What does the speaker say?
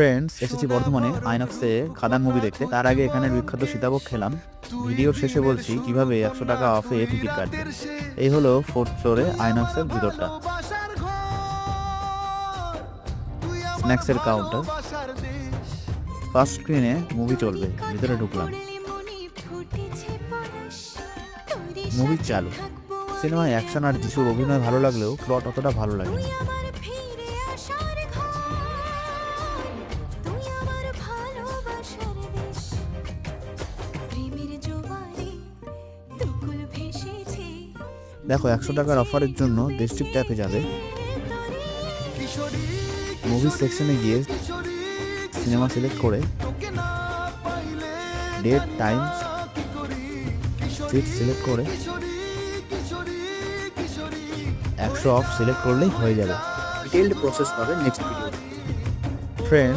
Friends এসেছি বর্ধমানে আইনক্সে খাদান movie দেখতে। তার আগে এখানে বিখ্যাত সীতাভোগ খেলাম। ভিডিও শেষে বলছি কীভাবে একশো টাকা অফে টিকিট কাটবে? এই হলো ফোর্থ ফ্লোরে আইনক্সের ভিতরটা। স্ন্যাক্সের কাউন্টার ফার্স্ট স্ক্রিনে মুভি চলবে ভিতরে ঢুকলাম। মুভি চালু। সিনেমায় অ্যাকশন আর যিশুর অভিনয় ভালো লাগলেও প্লট অতটা ভালো লাগে দেখো একশো টাকার অফারের জন্য ডিস্ট্রিক্ট ট্যাপে যাবে। মুভি সেকশনে গিয়ে সিনেমা সিলেক্ট করে ডেট টাইম সিট সিলেক্ট করে একশো অফ সিলেক্ট করলেই হয়ে যাবে। ডিটেলড প্রসেস পাবে নেক্সট ভিডিও ফ্রেন্ড